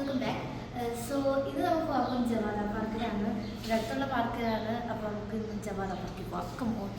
Welcome back so ഇത് നമുക്ക് പോകുമ്പോൾ ജവാദ പാർക്കിലാണ്. അടുത്തുള്ള പാർക്കിലാണ്. അപ്പോൾ നമുക്ക് ജവാദ പാർക്കിൽ പോകാം കമ്പോൺ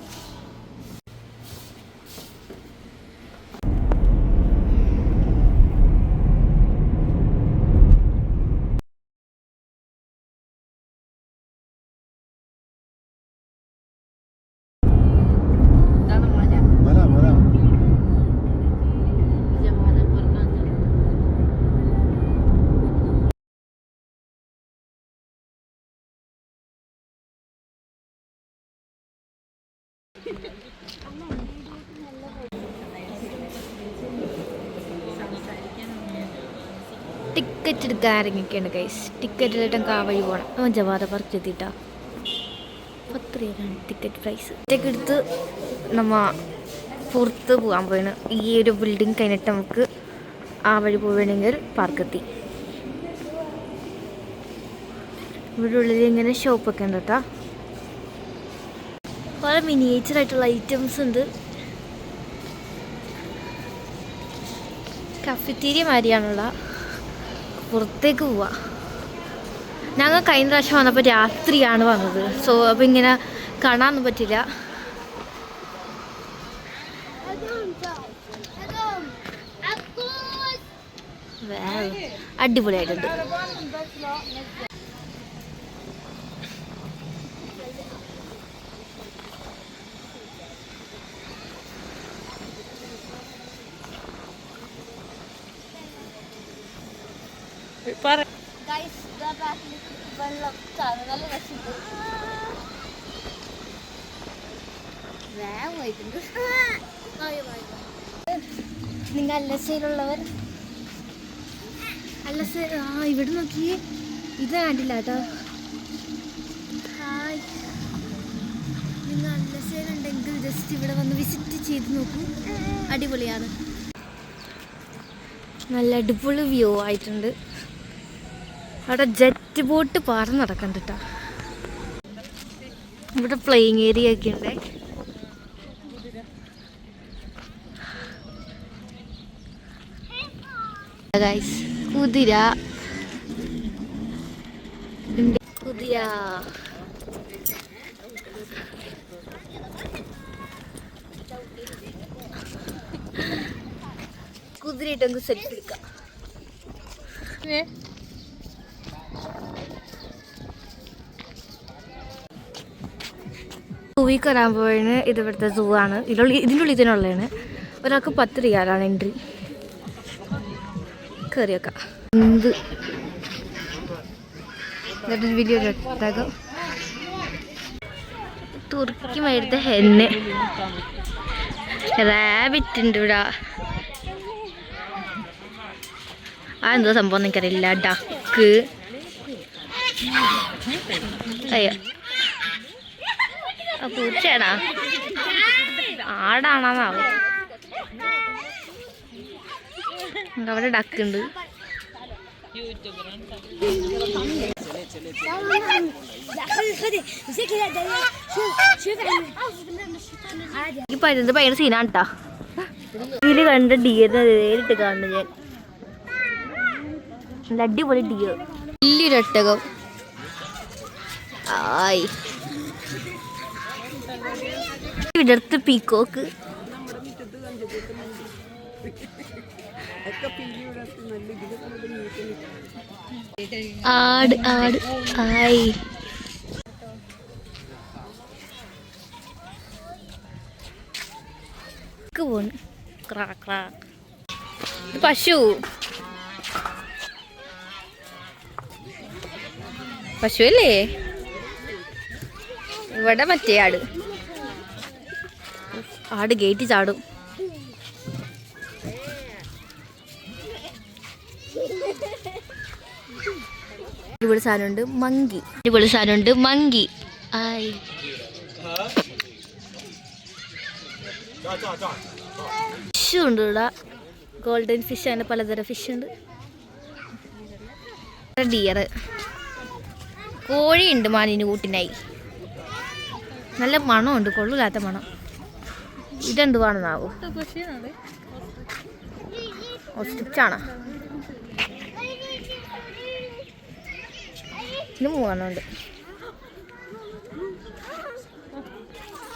ടിക്കറ്റ് എടുക്കാൻ ഇറങ്ങിയൊക്കെയാണ് കൈസ് ടിക്കറ്റ് എടുത്തിട്ട് കാവഴി പോകണം അവൻ ജവാദ പാർക്ക് എത്തിയിട്ടാ. പത്ത് രൂപയാണ് ടിക്കറ്റ് പ്രൈസ് ടിക്കറ്റ് എടുത്ത് നമ്മ പുറത്ത് പോകാൻ പോയണ് ഈ ഒരു ബിൽഡിംഗ് കഴിഞ്ഞിട്ട് നമുക്ക് ആ വഴി പോവുകയാണെങ്കിൽ പാർക്കെത്തി ഇവിടെ ഉള്ളിൽ ഇങ്ങനെ ഷോപ്പൊക്കെ ഉണ്ട് കേട്ടോ പല മിനിയേച്ചർ ആയിട്ടുള്ള ഐറ്റംസ് ഉണ്ട്. കഫിത്തീരി മാതിരിയാണുള്ള പുറത്തേക്ക് പോവാ. ഞങ്ങൾ കഴിഞ്ഞ പ്രാവശ്യം വന്നപ്പോൾ രാത്രിയാണ് വന്നത്. സോ അപ്പോൾ ഇങ്ങനെ കാണാനൊന്നും പറ്റില്ല. അടിപൊളിയായിട്ടുണ്ട് നിങ്ങൾ അല്ലസയിലുള്ളവർ അല്ലസ ആ ഇവിടെ നോക്കി ഇത് കണ്ടില്ല കേട്ടോ. ഹായ്. നിങ്ങൾ അല്ലസയിലുണ്ടെങ്കിൽ ജസ്റ്റ് ഇവിടെ വന്ന് വിസിറ്റ് ചെയ്ത് നോക്കൂ. അടിപൊളിയാണ്. നല്ല അടിപൊളി വ്യൂ ആയിട്ടുണ്ട്. അവിടെ ജെറ്റ് ബോട്ട് പാറ നടക്കണ്ട ഇവിടെ പ്ലേയിങ് ഏരിയ ഒക്കെ ഉണ്ട്. കുതിര. കുതിര. കുതിരയിട്ടൊന്ന് സെറ്റ് എടുക്കാം. സൂവിൽ കയറാൻ പോയതിന് ഇത് ഇവിടുത്തെ സൂ ആണ്. ഇതിലുള്ള ഇതിന്റെ ഉള്ളിൽ ഇതിനുള്ളതാണ്. ഒരാൾക്ക് പത്ത് റിയാലാണ് എൻട്രി കയറിയേക്കാം എന്ത്? എന്നിട്ടൊരു വലിയ ഒട്ടകം തുർക്കി മരുത്ത ഹെന്ന്. റാബിറ്റ് ഇവിടെ. ആ എന്തോ സംഭവം എനിക്കറിയില്ല. ഡക്ക് അയ്യോ. ആടാണെന്നാവും? ആടാണാന്നാവും അവിടെ ഡക്ക് ഉണ്ട് ഈ പരുന്നത് ഭയങ്കര സീനാണ് കേട്ടാ ഇതിൽ കണ്ട ഡിയറിനെ നേരിട്ട് കാണുന്നു ഞാൻ. നല്ല അടിപൊളി ഡിയർ വലിയൊരു ഒട്ടകം. ആയി. വിടർത്ത് പീക്കോക്ക്. ആട് ആട് ആയി. പോണ് ക്രാ ക്രാ. പശു പശു. അല്ലേ ഇവിടെ മറ്റേ ആട്. ആട് ഗേറ്റ് ചാടും. അടിപൊളി സാധനമുണ്ട് മങ്കി. അടിപൊളി സാധനമുണ്ട് മങ്കി. ആയി. ഫിഷ് ഉണ്ട് ഇവിടെ. ഗോൾഡൻ ഫിഷ് അങ്ങനെ പലതരം ഫിഷ് ഉണ്ട്. ഡിയർ കോഴിയുണ്ട് മാനിന് കൂട്ടിനായി. നല്ല മണമുണ്ട് കൊള്ളില്ലാത്ത മണം. ഇതെന്തുവാണെന്നാവോ ഓ കാണുമ്പോ ഇത്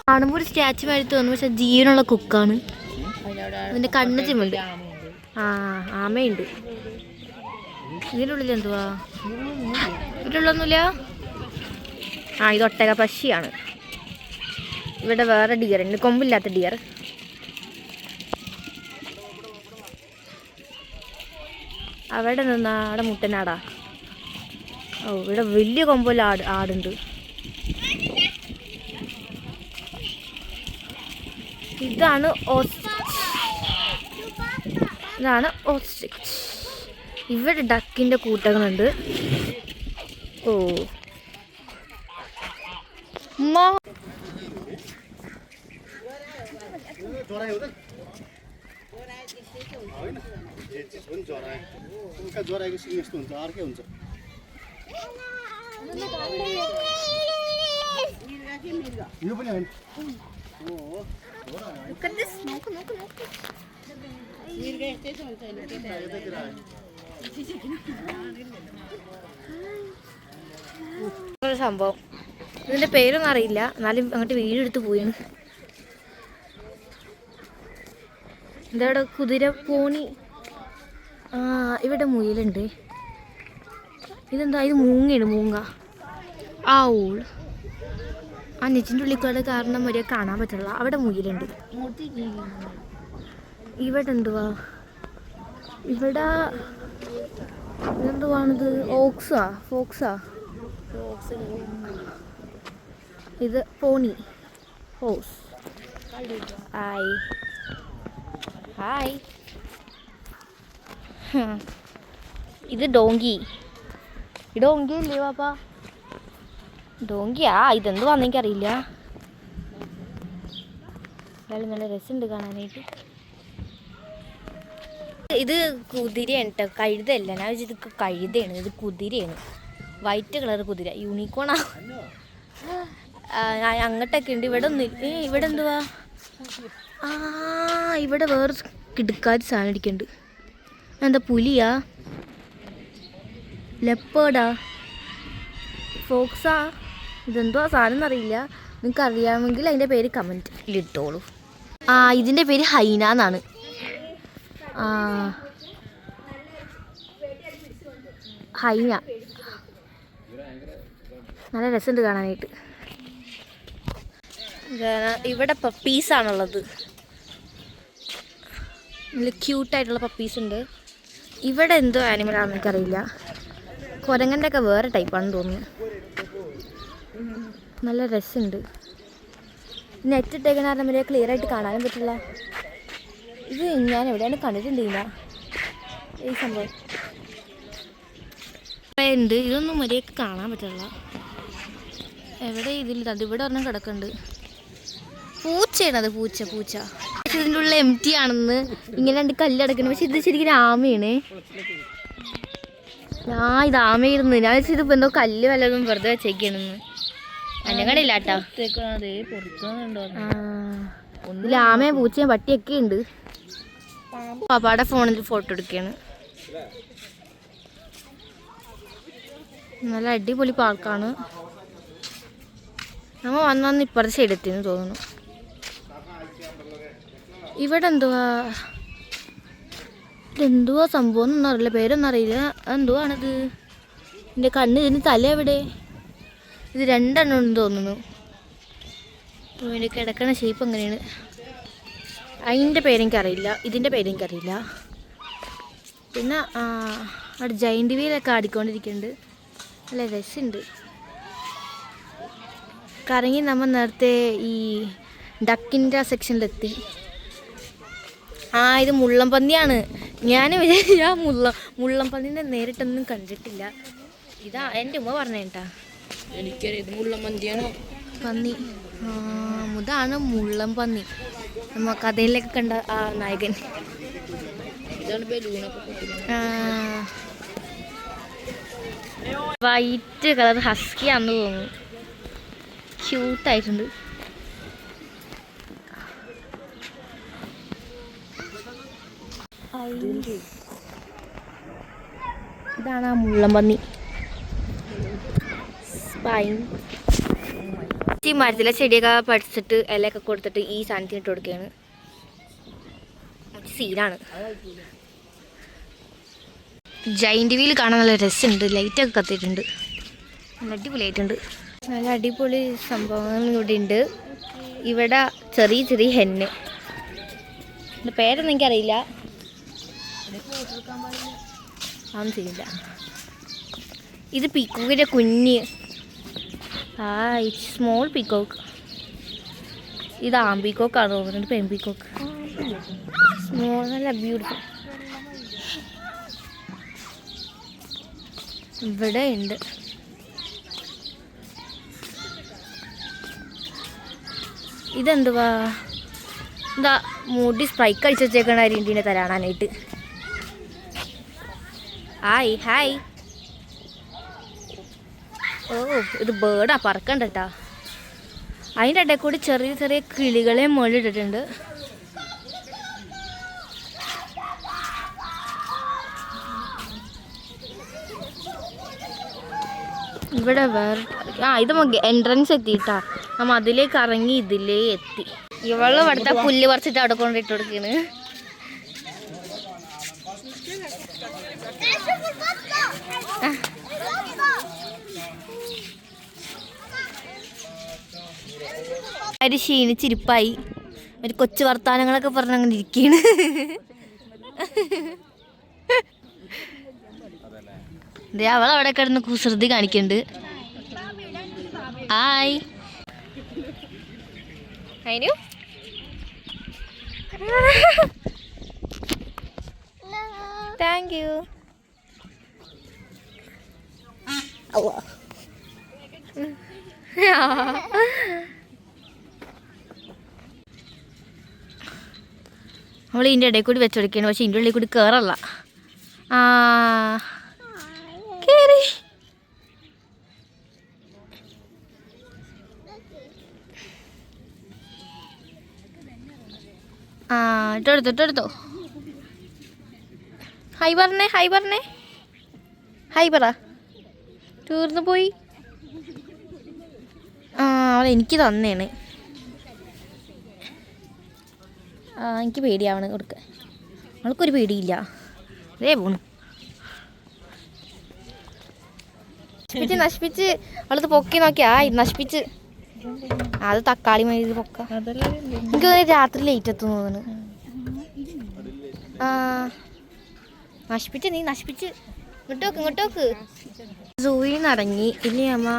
കാണുമ്പോൾ ഒരു സ്റ്റാച്ചു മാതിരി തോന്നും പക്ഷെ ജീവനുള്ള കുക്കാണ്. അതിന്റെ കണ്ണ് ചിമ്മുണ്ട്. ആ ആമയുണ്ട്. ഇതിന്റെ ഉള്ളിൽ എന്തുവാ? ഇതിനുള്ളൊന്നുമില്ല ആ ഇത് ഒട്ടക പക്ഷിയാണ്. ഇവിടെ വേറെ ഡിയർ ഉണ്ട്. കൊമ്പില്ലാത്ത ഡിയർ അവിടെ നിന്നാ അവിടെ മുട്ടനാടാ. ഓ ഇവിടെ വലിയ കൊമ്പുള്ള ആട് ആടുണ്ട്. ഇതാണ് ഇതാണ് ഓസ്ട്രിച്ച്. ഇവിടെ ഡക്കിന്റെ കൂട്ടങ്ങളുണ്ട്. ഓ. ഉമ്മ होइन जे चिज पनि जरायो उल्का जराएको सिङ यस्तो हुन्छ अर्कै हुन्छ यो पनि होइन हो यतातिर आयो ഒരു സംഭവം ഇതിന്റെ പേരൊന്നും അറിയില്ല എന്നാലും അങ്ങോട്ട് വീടെടുത്ത് പോയാണ് എന്താ കുതിര പോണി. ആ ഇവിടെ മുയിലുണ്ട്. ഇതെന്താ? ഇത് മൂങ്ങയാണ് മൂങ്ങ. ആ ഓൾ ആ നെച്ചിന്റെ ഉള്ളിക്കൂടെ കാരണം വരെ കാണാൻ പറ്റില്ല അവിടെ മുയലുണ്ട്. ഇവിടെ എന്തുവാ? ഇവിടെ ഇതെന്തുവാണിത്? ഓക്സാ ഫോക്സാ. ഇത് പോണി. ഹോസ്. ഹായ് ഹായ് ഇത് ഡോങ്കി. ഡോങ്കി അല്ലേ പാപ്പാ? ഡോങ്കിയാ? ഇതെന്ത് വന്നെനിക്കറിയില്ല എന്തായാലും നല്ല രസമുണ്ട് കാണാനായിട്ട്. ഇത് കുതിരയാണ് കേട്ടോ കഴുതല്ല ഞാൻ ഇത് കഴുതയാണ്. ഇത് കുതിരയാണ്. വൈറ്റ് കളർ കുതിര. യൂണിക്കോണാ അങ്ങോട്ടൊക്കെ ഉണ്ട്. ഇവിടെ ഒന്നും ഇവിടെ എന്തുവാ? ആ ഇവിടെ വേറെ കിടുക്കാറ്റ് സാധനം അടിക്കണ്ട് എന്താ പുലിയാ? ലെപ്പേർഡാ? ഫോക്സാ? ഇതെന്തോ സാധനം എന്നറിയില്ല. നിങ്ങൾക്ക് അറിയാമെങ്കിൽ അതിന്റെ പേര് കമന്റിൽ ഇട്ടോളൂ. ആ ഇതിന്റെ പേര് ഹൈന എന്നാണ്. ആ ഹൈന. നല്ല രസമുണ്ട് കാണാനായിട്ട്. ഇവിടെ പപ്പീസാണുള്ളത് നല്ല ക്യൂട്ടായിട്ടുള്ള പപ്പീസ് ഉണ്ട്. ഇവിടെ എന്തോ ആനിമലാണെന്ന് എനിക്കറിയില്ല. കുരങ്ങന്റെ ഒക്കെ വേറെ ടൈപ്പാണെന്ന് തോന്നുന്നു. നല്ല രസമുണ്ട്. നെറ്റ് ഇട്ടേക്കണ കാരണം ക്ലിയർ ആയിട്ട് കാണാനും പറ്റില്ല. ഇത് ഞാൻ എവിടെയാണ് കണ്ടിട്ടുണ്ടില്ല ഈ സംഭവം. ഉണ്ട്. ഇതൊന്നും മര്യാദയ്ക്ക് കാണാൻ പറ്റില്ല. എവിടെ ഇതിൽ അത് ഇവിടെ ഒരെണ്ണം കിടക്കുന്നുണ്ട്. പൂച്ചയാണ് അത് പൂച്ച പൂച്ച. പക്ഷെ ഇതിന്റെ ഉള്ളിൽ എം ടി ആണെന്ന് ഇങ്ങനെ രണ്ട് കല്ലടക്കണം പക്ഷെ ഇത് ശരിക്കും രാമയാണ് ആ ഇത് ആമയായിരുന്നു. ഞാൻ വെച്ചാൽ ഇതിപ്പോ എന്തോ കല്ല് വല്ലതും വെറുതെ വെച്ചേക്കണെന്ന്. അന്നങ്ങടില്ല കേട്ടോ ഇതിൽ ആമയും പൂച്ചയും പട്ടിയൊക്കെ ഉണ്ട്. പാപ്പാടെ ഫോണിൽ ഫോട്ടോ എടുക്കുകയാണ് നല്ല അടിപൊളി പാർക്കാണ് നമ്മ വന്ന് വന്ന് ഇപ്പുറത്തെ സൈഡെത്തിന്ന് തോന്നുന്നു. ഇവിടെ എന്തുവാ ഇതെന്തുവാ സംഭവം ഒന്നും അറിയില്ല. പേരൊന്നും അറിയില്ല. എന്തുവാണിത് എന്റെ കണ്ണ് ഇതിന് തല എവിടെ ഇത് രണ്ടെണ്ണം ഉണ്ടെന്ന് തോന്നുന്നു ഇതിന്റെ കിടക്കണ ഷേപ്പ് എങ്ങനെയാണ്? അതിന്റെ പേരെനിക്കറിയില്ല. ഇതിന്റെ പേരെനിക്കറിയില്ല. പിന്നെ അവിടെ ജൈന്റ് വീലൊക്കെ ആടിക്കൊണ്ടിരിക്കുന്നുണ്ട്. നല്ല രസമുണ്ട്. കറങ്ങി നമ്മൾ നേരത്തെ ഈ ഡക്കിന്റെ സെക്ഷനിലെത്തി ആ ഇത് മുള്ളംപന്നിയാണ്. ഞാൻ വിചാരിച്ച ആ മുള്ള മുള്ളംപന്നിനെ നേരിട്ടൊന്നും കണ്ടിട്ടില്ല. ഇതാ എന്റെ ഉമ്മ പറഞ്ഞേട്ടാ എനിക്കറിയാം മുള്ളംപന്നിയാണ്. പന്നി. ആ ഇതാണ് മുള്ളം പന്നി നമ്മ കഥയിലൊക്കെ കണ്ട ആ നായകൻ. വൈറ്റ് കളർ ഹസ്കിയാന്ന് തോന്നുന്നു. ക്യൂട്ടായിട്ടുണ്ട് ഇതാണ് ആ മുള്ളം പന്നി പൈൻ ഈ മരത്തിലെ ചെടിയൊക്കെ പഠിച്ചിട്ട് ഇലയൊക്കെ കൊടുത്തിട്ട് ഈ സാധനത്തിന് ഇട്ട് കൊടുക്കുകയാണ്. സീനാണ് ജൈന്റ് വീൽ കാണാൻ നല്ല രസമുണ്ട്. ലൈറ്റൊക്കെ കത്തിയിട്ടുണ്ട്. നല്ല അടിപൊളിയായിട്ടുണ്ട്. നല്ല അടിപൊളി സംഭവങ്ങൾ ഇവിടെ ഉണ്ട്. ഇവിടെ ചെറിയ ചെറിയ ഹെന്ന്. പേരൊന്നും എനിക്കറിയില്ല. അതൊന്നും ചെയ്യില്ല. ഇത് പീക്കോക്കിന്റെ കുഞ്ഞ്. ആ ഇറ്റ് സ്മോൾ പീക്കോക്ക് ഇത് ആംപീക്കോക്കാണ് തോന്നുന്നത് പെമ്പിക്കോക്ക് സ്മോൾ നല്ല ബ്യൂട്ടിഫുൾ ഇവിടെ ഉണ്ട്. ഇതെന്തുവാ? എന്താ മൂടി സ്പ്രൈക്ക് അടിച്ചു വെച്ചേക്കണ അരിന്റെ തരാനായിട്ട് ഹായ് ഹായ് ഓ ഇത് ബേർഡാ പറക്കണ്ടട്ടാ അതിന്റെ ഇടയിൽ കൂടി ചെറിയ ചെറിയ കിളികളെ മുകളിലിട്ടിട്ടുണ്ട് ഇവിടെ വേറെ ആ ഇത് എൻട്രൻസ് എത്തിയിട്ടാ. നമ്മ അതിലേക്ക് ഇറങ്ങി ഇതിലേ എത്തി. ഇവൾ ഇവിടുത്തെ പുല്ല് പറിച്ചിട്ട് അവിടെ കൊണ്ടിട്ട് കൊടുക്കാണ്. ഒരു ക്ഷീണിച്ചിരിപ്പായി. ഒരു കൊച്ചു വർത്താനങ്ങളൊക്കെ പറഞ്ഞ് അങ്ങനെ ഇരിക്കുകയാണ് ദേ അവൾ അവിടെ കിടന്ന് കുസൃതി കാണിക്കുന്നുണ്ട് ആയ് താങ്ക് യു നമ്മൾ ഇതിന്റെ ഇടയിൽ കൂടി വെച്ചൊടുക്കുകയാണ് പക്ഷെ ഇതിന്റെ ഉള്ളിൽ കൂടി കയറല്ല ആ കയറി ആ ഇട്ടെടുത്തു ഇട്ടെടുത്തോ ഹൈ പറഞ്ഞേ ഹൈ പറഞ്ഞേ. ഹൈ പറ. തീർന്നു പോയി? ആ അവൾ എനിക്ക് തന്നേണ്. ആ എനിക്ക് പേടിയാവണം കൊടുക്ക അവൾക്കൊരു പേടിയില്ല. അതേ പോണു. നശിപ്പിച്ച് നശിപ്പിച്ച്. അവളത് പൊക്കി നശിപ്പിച്ച്. ആ, അത് തക്കാളി മതി പൊക്ക. എനിക്ക് രാത്രി ലേറ്റ് എത്തും തോന്നുന്നു. ആ. നശിപ്പിച്ച് നീ നശിപ്പിച്ച്. ഇങ്ങോട്ടോക്ക് ഇങ്ങോട്ടോക്ക് സൂയിൽ ഇനി അമ്മ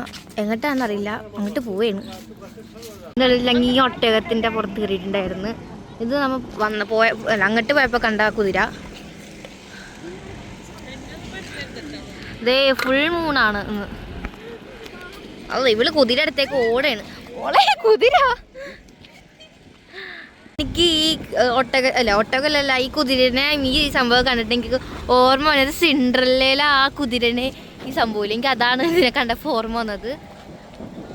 എങ്ങോട്ടാന്നറിയില്ല. അങ്ങോട്ട് ഇല്ലെങ്കിൽ ഈ ഒട്ടകത്തിന്റെ പുറത്ത് കയറിയിട്ടുണ്ടായിരുന്നു. ഇത് നമ്മ വന്ന പോയ അങ്ങോട്ട് പോയപ്പോൾ കണ്ട കുതിര. ദേ ഫുൾ മൂണാണ് ഇന്ന്. ഇവൾ കുതിര അടുത്തേക്ക് ഓടാണ്. കുതിര! എനിക്ക് ഈ ഒട്ടക അല്ല ഒട്ടകല്ലല്ല ഈ കുതിരനെ ഈ സംഭവം കണ്ടിട്ട് എനിക്ക് ഓർമ്മ വന്നത് സിൻഡ്രല്ലയിലെ ആ കുതിരനെ. ഈ സംഭവം എനിക്ക് അതാണ് ഇതിനെ കണ്ടപ്പോൾ ഓർമ്മ വന്നത്.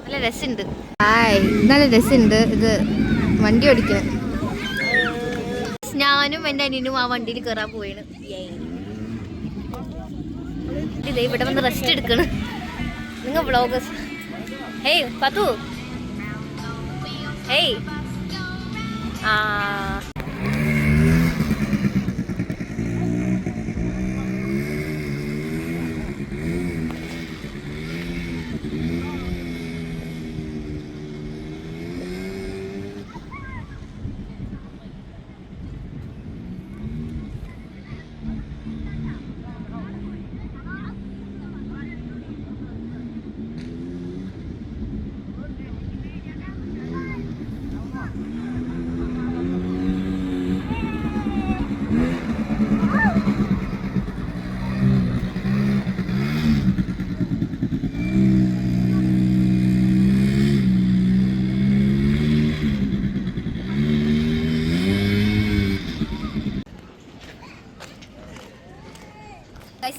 നല്ല രസമുണ്ട്. ഹായ് നല്ല രസമുണ്ട്. ഇത് വണ്ടി ഓടിക്കാൻ. ഞാനും എന്റെ അനിയനും ആ വണ്ടിയിൽ കയറാൻ പോയാണ് ഇതേ ഇവിടെ വന്ന് റെസ്റ്റ് എടുക്കണം. നിങ്ങൾ വ്ളോഗേഴ്സ് ഹേയ് പത്തു. ഹേയ് ആ.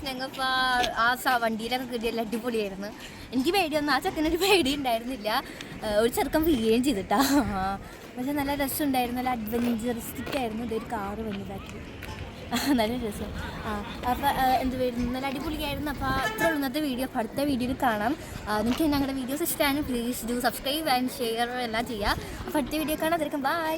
ഞങ്ങളിപ്പോൾ ആ സ വണ്ടിയിലൊക്കെ കിട്ടിയല്ല അടിപൊളിയായിരുന്നു. എനിക്ക് പേടിയൊന്നും ആ ചെക്കനൊരു പേടി ഉണ്ടായിരുന്നില്ല. ഒരു ചെറുക്കൻ വീഴുകയും ചെയ്തിട്ടാ. പക്ഷെ നല്ല രസമുണ്ടായിരുന്നു. നല്ല അഡ്വഞ്ചറിസ്റ്റിക് ആയിരുന്നു. ഇതൊരു കാറ് വന്നതാക്കി നല്ല രസം. ആ അപ്പോൾ എന്ത് വരുന്നു നല്ല അടിപൊളിയായിരുന്നു. അപ്പോൾ അത്ര ഇന്നത്തെ വീഡിയോ അപ്പോൾ അടുത്ത വീഡിയോയിൽ കാണാം. ആ, നിങ്ങൾക്ക് ഞങ്ങളുടെ വീഡിയോസ് ഇഷ്ടമാണ് please do subscribe and share എല്ലാം ചെയ്യുക അപ്പോൾ അടുത്ത വീഡിയോ കാണാം. തിരക്കും ബൈ